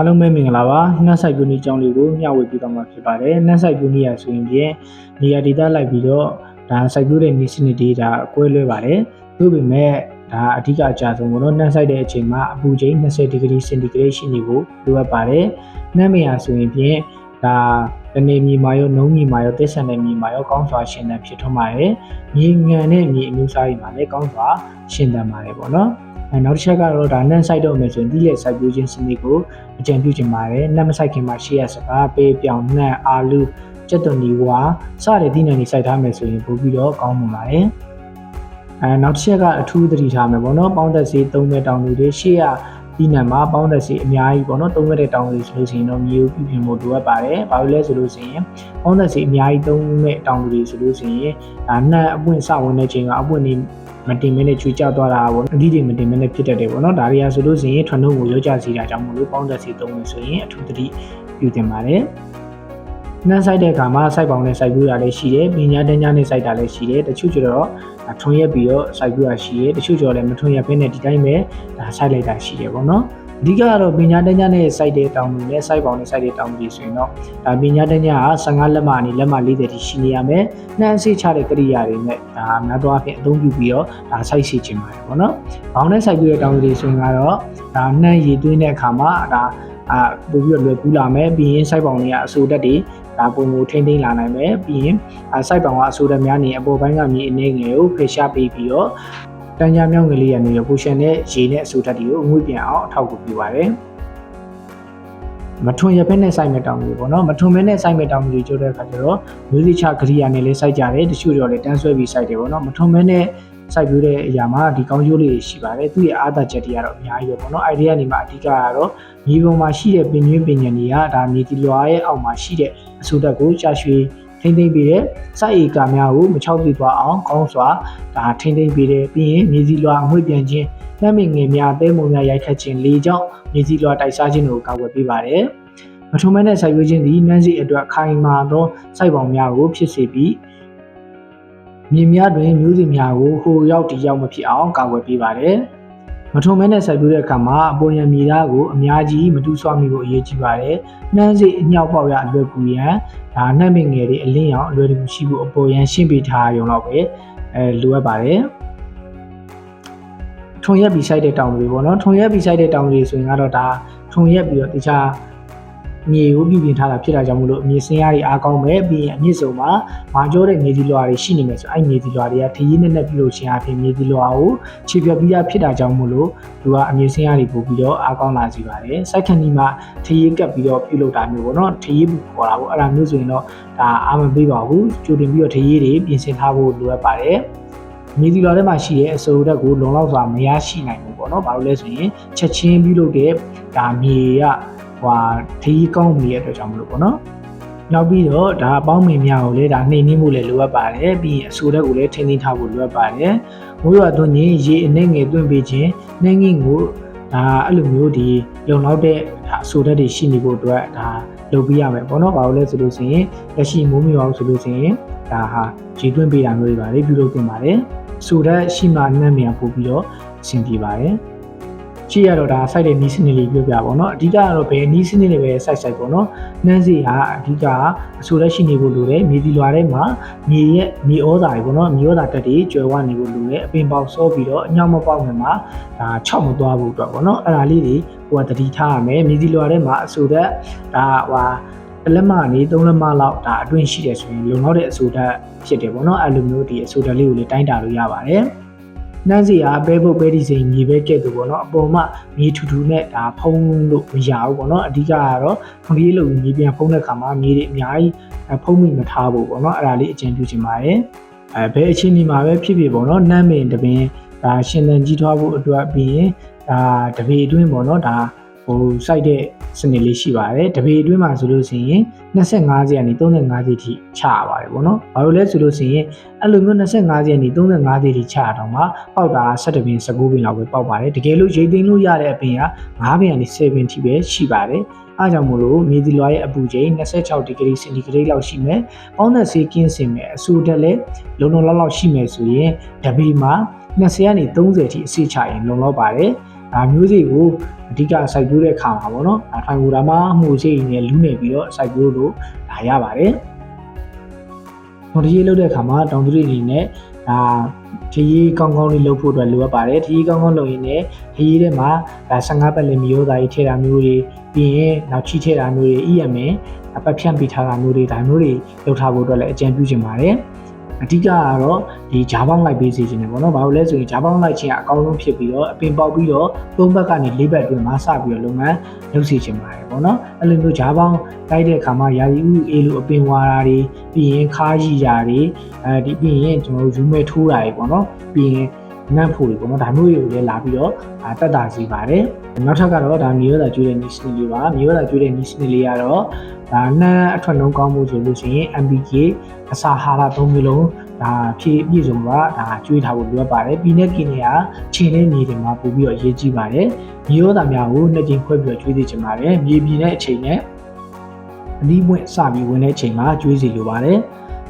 အားလုံးပဲမင်္ဂလာပါနှက်ဆိုင်ပြူနီအကြောင်းလေးကိုမျှဝေပေးသွားမှာဖြစ်ပါတယ်နှက်ဆိုင်ပြူနီရဆိုရင်ဖြင့်နေရာဒေသလိုက်ပြီးတော့ဒါစိုက်ပြူတဲ့နေစနစ်တွေဒါအကွဲလွဲပါတယ်သို့ပေမဲ့ဒါအဓိကအကြဆုံးကတော့နှက်ဆိုင်တဲ့အချိန်မှာအပူချိန်20ဒီဂရီစင်တီဂရိတ်ရှိနေဖို့လိုအပ်ပါတယ်နှက်မရဆိုရင်ဖြင့်ဒါတနေမြေမာရောနှုံးမြေမာရောတက်ဆန်တဲ့မြေမာရောကောင်းစွာရှင်သန်ဖြစ်ထွန်းပါတယ်မြေငံတဲ့မြေအမျိုးအစားတွေမှာလည်းကောင်းစွာရှင်သန်ပါတယ်ပေါ့နော် အဲနောက်တစ်ချက်ကတော့ဒါနန်ဆိုင်တော့မယ်ဆိုရင်ဒီရဲ့စိုက်ပျိုးခြင်းစနစ်ကိုအကြံပြုချင်ပါတယ်နတ်မဆိုင်ခင်မှာရှေ့ရစကားပေးပြောင်နှံ့အာလူကျက်သွန်ဒီဝါစတဲ့ဒီနယ်တွေစိုက်ထားမယ်ဆိုရင်ပိုပြီးတော့ကောင်းမှာပါတယ်အဲနောက်တစ်ချက်ကအထူးသတိထားမယ်ပေါ့နော်ပေါင်းသက်စီ၃မဲ့တောင်လူတွေရှေ့ရ ဒီနယ်မှာပေါင်းသက်စီအများကြီးပေါ့နော်၃မဲ့တဲ့တောင်လူဆိုလို့ရှိရင်တော့မြေကိုပြုပြင်ဖို့လိုအပ်ပါတယ်ဘာလို့လဲဆိုလို့ရှိရင်ပေါင်းသက်စီအများကြီး၃မဲ့တောင်လူတွေဆိုလို့ရှိရင်ဒါနှံ့အပွင့်စဝင်တဲ့ချိန်ကအပွင့်နေမတင်မနဲ့ချွေကျသွားတာပေါ့အဒီတွေမတင်မနဲ့ဖြစ်တတ်တယ်ပေါ့နော်ဒါတွေကဆိုလို့ရှိရင်ထွန်းနှုတ်ကိုရောကြစီတာကြောင့်မလို့ပေါင်းသက်စီသုံးလို့ဆိုရင်အထူးသတိပြုတင်ပါတယ်နှမ်းဆိုင်တဲ့အခါမှာစိုက်ပေါင်နဲ့စိုက်ပြူတာလည်းရှိတယ်။ပညာတန်းညာနဲ့စိုက်တာလည်းရှိတယ်။တချို့ကျတော့ ထွန်ရက်ပြီးတော့စိုက်ပြူတာရှိတယ်။တချို့ကျတော့လည်းမထွန်ရက်ဘဲနဲ့ဒီတိုင်းပဲဒါစိုက်လိုက်တာရှိတယ်ပေါ့နော်။ အဓိကကတော့ပညာတန်းညာနဲ့စိုက်တဲ့တောင်တွေနဲ့စိုက်ပေါင်နဲ့စိုက်တဲ့တောင်တွေဆိုရင်တော့ဒါပညာတန်းညာက15လက်မအနေလက်မ40တိရှိနေရမယ်။နှမ်းအစိချတဲ့ကရိယာတွေနဲ့ဒါများသောအားဖြင့်အသုံးပြုပြီးတော့ဒါစိုက်စီခြင်းပါတယ်ပေါ့နော်။ဘောင်နဲ့စိုက်ပြူတဲ့တောင်တွေဆိုရင်ကတော့ဒါနှမ်းရည်သွင်းတဲ့အခါမှာဒါအာပို့ပြီးတော့လွယ်ကူးလာမယ်ပြီးရင်စိုက်ပေါင်တွေကအဆိုတက်တွေဒါပုံကိုထိမ့်သိမ့်လာနိုင်မယ်ပြီးရင်အစိုက်ပောင်ကအဆိုးတများနေအပေါ်ပိုင်းကမြေအနေငယ်ကိုဖေရှားပေးပြီးတော့ တန်ကြာမြောင်းကလေးရနေရပူရှင်နဲ့ရေနဲ့အဆိုးတက်တွေကိုအငွေ့ပြန်အောင်အထောက်အကူပြုပါတယ်မထွန်ရဖက်နဲ့စိုက်မဲ့တောင်ကြီးပေါ့နော်မထွန်မဲနဲ့စိုက်မဲ့တောင်ကြီးကျိုးတဲ့အခါကျတော့မျိုးစိချကရိယာနဲ့လေးစိုက်ကြတယ်တချို့တော့လည်းတန်းဆွဲပြီးစိုက်တယ်ပေါ့နော်မထွန်မဲနဲ့စိုက်ပြတဲ့အရာမှာဒီကောင်းကျိုးလေးရှိပါတယ်သူ့ရဲ့အားသာချက်တွေကတော့အများကြီးပဲပေါ့နော်အိုင်ဒီယာနေမှာအဓိကကတော့မြေပုံမှာရှိတဲ့ပင်ကျွင်းပင်ညံတွေကဒါမြေတီလွာရဲ့အောက်မှာရှိတဲ့အဆိုတက်ကိုကြာရွှေ ထိမ့်သိမ့်ပြီးတဲ့စိုက်ဧကများကိုမချောက်ပြသွားအောင်ကောင်းစွာဒါထိမ့်သိမ့်ပြီးတဲ့ပြီးရင်မြေစီလွာအငွေ့ပြန်ခြင်းလက်မငယ်များတဲမုံများရိုက်ခတ်ခြင်းလေကြောင့်မြေစီလွာတိုက်စားခြင်းတို့ကိုကာကွယ်ပေးပါတယ်မထုံမဲနဲ့စိုက်ပျိုးခြင်းသည်နန်းစီအတွက်ခိုင်မာသောစိုက်ပေါင်များကိုဖြစ်စေပြီးမြေများတွင်မျိုးစီများကိုဟိုရောက်တီရောက်မဖြစ်အောင်ကာကွယ်ပေးပါတယ်။ မထုံမဲနဲ့စိုက်ပျိုးတဲ့အခါမှာအပေါ်ရံမြေသားကိုအများကြီးမတူးဆွားမိဖို့အရေးကြီးပါတယ်။နှမ်းစိအညောက်ပေါက်ရအလွယ်ကူရန်ဒါနှမ်းပင်ငယ်တွေအလင်းရောင်အလွယ်တကူရှိဖို့အပေါ်ရန်ရှင်းပေးထားရုံတော့ပဲအဲလိုအပ်ပါတယ်။ထုံရက်ပြီးဆိုင်တဲ့တောင်တွေပေါ့နော်။ထုံရက်ပြီးဆိုင်တဲ့တောင်တွေဆိုရင်ကတော့ဒါထုံရက်ပြီးတော့တခြား မြေကိုပြုပြင်ထားတာဖြစ်တာကြောင့်မလို့အမြေစင်းရည်အားကောင်းပဲပြီးရင်အမြင့်ဆုံးမှာမာကျောတဲ့မြေဒီလွာတွေရှိနေမယ်ဆိုအဲ့မြေဒီလွာတွေကထရေးနဲ့နဲ့ပြုလို့ခြင်းအပြင်မြေဒီလွာကိုခြေပြပြီးသားဖြစ်တာကြောင့်မလို့သူကအမြေစင်းရည်ပို့ပြီးတော့အားကောင်းလာစေပါတယ်စိုက်ခဏီမှာထရေးကပ်ပြီးတော့ပြုလုပ်တာမျိုးပေါ့နော်ထရေးဘူးခေါ်တာပေါ့အဲ့ဒါမျိုးဆိုရင်တော့ဒါအားမပေးပါဘူးကြိုတင်ပြီးတော့ထရေးတွေပြင်ဆင်ထားဖို့လိုအပ်ပါတယ်မြေဒီလွာထဲမှာရှိတဲ့အစိုးတက်ကိုလုံလောက်စွာမရရှိနိုင်ဘူးပေါ့နော်ဘာလို့လဲဆိုရင်ချက်ချင်းပြုလုပ်တဲ့ဒါမြေက ဟွာထီးကောင်းနေတဲ့အတွက်ကြောင့်မလို့ပေါ့နော်နောက်ပြီးတော့ဒါအပေါင်းမင်များကိုလည်းဒါနှိမ့်နှင်းဖို့လည်းလိုအပ်ပါတယ်ပြီးရင်အဆိုတက်ကိုလည်းထိန်းသိမ်းထားဖို့လိုအပ်ပါတယ်မိုးရွာသွင်းရင်ရေအနေငယ်သွင်းပေးခြင်းနှင်းငင်းကိုဒါအဲ့လိုမျိုးဒီလုံလောက်တဲ့ဒါအဆိုတက်တွေရှိနေဖို့အတွက်ဒါလုပ်ပြရမယ်ပေါ့နော်ဘာလို့လဲဆိုလို့ရှိရင်လက်ရှိမိုးမြောင်ဆိုလို့ရှိရင်ဒါဟာရေသွင်းပေးတာမျိုးတွေပါလေပြုလုပ်တင်ပါတယ်ဆိုတက်ရှိမှနှမ်းမြန်ပို့ပြီးတော့အဆင်ပြေပါတယ် ကြည့်ရတော့ဒါစိုက်တဲ့နီးစနစ်လေးပြောပြပါတော့အဓိကကတော့ဘယ်နီးစနစ်တွေပဲစိုက်စိုက်ပေါ့နော်နှမ်းစီဟာအဓိကအဆိုလက်ရှိနေဖို့လိုတယ်မြေဒီလွာထဲမှာမြေရဲ့မြေဩဇာတွေပေါ့နော်မြေဩဇာတက်တွေကျွယ်ဝနေဖို့လိုတယ်အပင်ပေါက်စောပြီးတော့အညောင်မပေါက်နေမှာဒါ6မသွားဘူးအတွက်ပေါ့နော်အဲ့ဒါလေးတွေဟိုကတတိထားရမယ်မြေဒီလွာထဲမှာအဆိုတက်ဒါဟိုတလက်မနေ3လက်မလောက်ဒါအတွင်းရှိတယ်ဆိုရင်လုံလောက်တဲ့အဆိုတက်ဖြစ်တယ်ပေါ့နော်အဲ့လိုမျိုးဒီအဆိုတက်လေးကိုလည်းတိုင်းတာလို့ရပါတယ် နှမ်းစီအားပဲဖို့ပဲဒီစိန်မြေပဲကဲ့သို့ပေါ့နော်အပေါ်မှာမြေထူထူနဲ့ဒါဖုံးလို့မရဘူးပေါ့နော်အဓိကကတော့ခွန်ကြီးလို့မြေပြန်ဖုံးတဲ့ခါမှာမြေတွေအများကြီးဖုံးမိမထားဖို့ပေါ့နော်အဲ့ဒါလေးအကျဉ်းပြုချင်ပါတယ်အဲဘယ်အချိန်ဒီမှာပဲဖြစ်ဖြစ်ပေါ့နော်နှမ်းမင်တပင်ဒါရှင်သန်ကြီးထွားဖို့အတွက်ပြီးရင်ဒါတပေအတွင်းပေါ့နော်ဒါ ဟိုစိုက်တဲ့စနစ်လေးရှိပါတယ်တပေအတွင်းမှာဆိုလို့ရှိရင်25စီကနေ35စီထိချရပါတယ်ပေါ့နော်ဘာလို့လဲဆိုလို့ရှိရင်အဲ့လိုမျိုး25စီကနေ35စီထိချရတော့မှပေါက်တာ17ပင်19ပင်လောက်ပဲပေါက်ပါတယ်တကယ်လို့ရိတ်သိမ်းလို့ရတဲ့အပင်က9ပင်ကနေ10ပင်ထိပဲရှိပါတယ်အားကြောင့်မို့လို့မြေဒီလွာရဲ့အပူချိန်26ဒီဂရီစင်တီဂရိတ်လောက်ရှိမယ်။ပေါင်းသက်ဆေးကင်းစင်မယ်အဆူတက်လည်းလုံလုံလောက်လောက်ရှိမယ်ဆိုရင်တပေမှာ20ကနေ30ထိအစိချရင်လုံလောက်ပါတယ်။ ဒါမျိုးစေ့ကိုအဓိကစိုက်ပျိုးတဲ့အခါမှာပေါ့နော်ဒါထိုင်ကိုဒါမှမှုစေ့နဲ့လူနေပြီးတော့စိုက်ပျိုးလို့ဒါရပါတယ်။ဟိုဒီရေးလုပ်တဲ့အခါမှာတောင်သူတွေအနေနဲ့ဒါဒီရေးကောင်းကောင်းလေးလုပ်ဖို့အတွက်လိုအပ်ပါတယ်။ဒီရေးကောင်းကောင်းလုပ်ရင်းနဲ့ဒီရေးထဲမှာဒါ15ပတ်လည်မျိုးသားကြီးထည့်တာမျိုးတွေပြီးရင်နောက်ချီထည့်တာမျိုးတွေ EM အပတ်ဖြန့်ပေးထားတာမျိုးတွေဒါမျိုးတွေလုပ်ထားဖို့အတွက်လည်းအကြံပြုချင်ပါတယ်။ အဓိကကတော့ဒီဂျာပေါင်းလိုက်ပေးစီခြင်းတယ်ပေါ့နော်။ဘာလို့လဲဆိုရင်ဂျာပေါင်းလိုက်ခြင်းကအကောင်းဆုံးဖြစ်ပြီးတော့အပင်ပေါက်ပြီးတော့သုံးဘက်ကနေလေးဘက်အတွင်းမှာစပြီးတော့လုပ်ငန်းလုပ်စီခြင်းပါတယ်ပေါ့နော်။အဲ့လိုမျိုးဂျာပေါင်းတိုက်တဲ့အခါမှာယာယီဥအေးလိုအပင်ဝါတာတွေပြီးရင်ခါးရီရာတွေအဲဒီပြီးရင်ကျွန်တော်တို့ယူမဲထိုးတာတွေပေါ့နော်။ပြီးရင် နန့်ဖို့တွေပေါ့နော်ဒါမျိုးတွေကိုလည်းလာပြီးတော့တက်တာစီပါတယ်နောက်ထပ်ကတော့ဒါမြေရတာကျွေးတဲ့နီးစနစ်လေးပါမြေရတာကျွေးတဲ့နီးစနစ်လေးကတော့ဒါနှမ်းအထွက်နှုံးကောင်းမှုဆိုလို့ရှိရင် MPK အစာဟာရ၃မျိုးလုံးဒါဖြည့်ပြည့်စုံပါဒါကျွေးထားဖို့လိုအပ်ပါတယ်ပြီးနေကိနေကခြေနဲ့မြေတွေမှာပို့ပြီးတော့အရေးကြီးပါတယ်မြေရတာများကိုနှစ်ကြိမ်ခွဲပြီးတော့ကျွေးသေးချင်ပါတယ်မြေပြည်နဲ့အချိန်နဲ့အနည်းပွင့်စပြီးဝင်တဲ့အချိန်မှာကျွေးစီလိုပါတယ်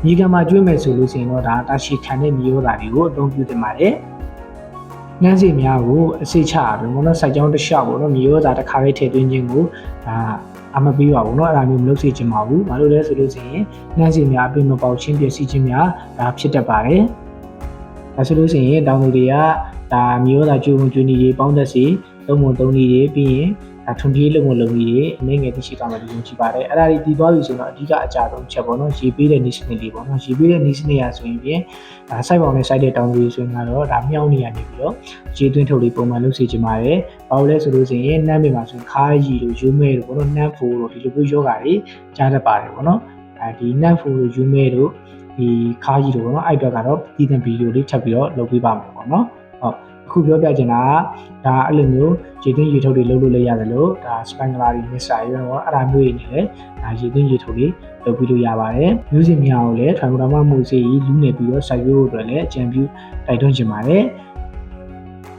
မြေကမှာကျွေးမယ်ဆိုလို့ရှိရင်တော့ဒါတာရှိခံတဲ့မြေရတာတွေကိုအသုံးပြုတင်ပါတယ် နှမ်းစီများကိုအစိတ်ချရတယ်ဘောနော်စိုက်ကြောင်းတစ်လျှောက်ပေါ့နော်မြေရောသားတစ်ခါလေးထည့်သွင်းခြင်းကိုဒါအမပေးပါဘူးเนาะအဲ့ဒါမျိုးမလုပ်စေချင်ပါဘူးဘာလို့လဲဆိုလို့ရှိရင်နှမ်းစီများအပင်မပေါက်ချင်းပျက်စီးခြင်းများဒါဖြစ်တတ်ပါတယ်ဒါဆိုလို့ရှိရင်တောင်သူတွေကဒါမြေရောသားကျွေးဝင်ကျွေးနေရေးပေါင်းသက်စီသုံးပုံသုံးနည်းတွေပြီးရင် ဒါထွန်ပြေးလုံလုံကြီးတွေအနေငယ်သိရှိသွားမယ်လို့ယုံကြည်ပါတယ်အဲ့ဒါတွေတည်သွားပြီဆိုတော့အဓိကအကြဆုံးချက်ပေါ့နော်ရေပေးတဲ့နေစနစ်လေးပေါ့နော်ရေပေးတဲ့နေစနစ်ရဆိုရင်ပြင်ဒါစိုက်ပေါင်နဲ့စိုက်တဲ့တောင်သူတွေဆိုရင်ကတော့ဒါမြောင်းနေရနေပြီးတော့ရေသွင်းထုတ်လေးပုံမှန်လုပ်စေချင်ပါတယ်ဘာလို့လဲဆိုလို့ရှိရင်နှမ်းပင်မှာဆိုရင်ခါးရီတို့ယူမဲတို့ပေါ့နော်နှမ်းဖိုးတို့ဒီလိုမျိုးယောဂါတွေကြားတတ်ပါတယ်ပေါ့နော်အဲဒီနှမ်းဖိုးတို့ယူမဲတို့ဒီခါးရီတို့ပေါ့နော်အဲ့အတွက်ကတော့ဒီသင်ဗီဒီယိုလေးထပ်ပြီးတော့လုပ်ပေးပါမယ်ပေါ့နော်ဟုတ် အခုပြောပြချင်တာကဒါအဲ့လိုမျိုးရေသွင်းရေထုတ်တွေလုပ်လို့လည်းရတယ်လို့ဒါ spangler တွေ mixer တွေပေါ့အဲ့ဒါမျိုးတွေနဲ့လည်းဒါရေသွင်းရေထုတ်တွေလုပ်ပြီးလို့ရပါတယ်မျိုးစင်များကိုလည်း trichoderma mosaic လူနေပြီးတော့စိုက်ပျိုးဖို့အတွက်လည်းအကြံပြုတိုက်တွန်းချင်ပါတယ်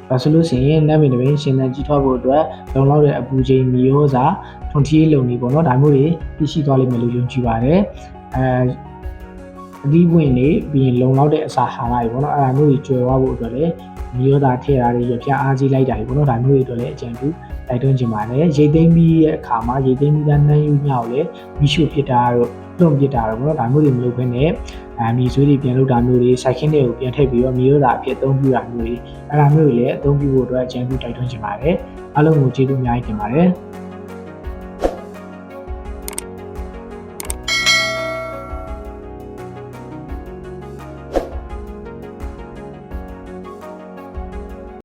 ဒါဆိုလို့ရှိရင်နတ်မင်းတပင်းရှင်သန်ကြီးထွားဖို့အတွက်လုံလောက်တဲ့အပူချိန်မီယောစာထွန်ထီးလုံနေပေါ့နော်ဒါမျိုးတွေသိရှိသွားလိမ့်မယ်လို့ယုံကြည်ပါတယ်အဲအဒီဝင်နေပြီးရင်လုံလောက်တဲ့အစာဟာရတွေပေါ့နော်အဲ့ဒါမျိုးတွေကျွယ်ဝဖို့အတွက်လည်း မီယောတာထည့်တာတွေရပြအားကြီးလိုက်တာတွေပေါ့နော်ဒါမျိုးတွေအတွက်လည်းအကြံပြုတိုက်တွန်းချင်ပါတယ်ရိတ်သိမ်းပြီးရဲ့အခါမှာရိတ်သိမ်းပြီးသားနှမ်းယူမြောက်လည်းမိရှုဖြစ်တာတို့လွန်ပစ်တာတော့ပေါ့နော်ဒါမျိုးတွေမလုပ်ဘဲနဲ့အမီဆွေးတွေပြန်လုပ်တာမျိုးတွေစိုက်ခင်းတွေကိုပြန်ထည့်ပြီးတော့မီရိုတာအဖြစ်အသုံးပြုတာမျိုးတွေအဲ့ဒါမျိုးတွေလည်းအသုံးပြုဖို့အတွက်အကြံပြုတိုက်တွန်းချင်ပါတယ်အားလုံးကိုကျေးဇူးအများကြီးတင်ပါတယ်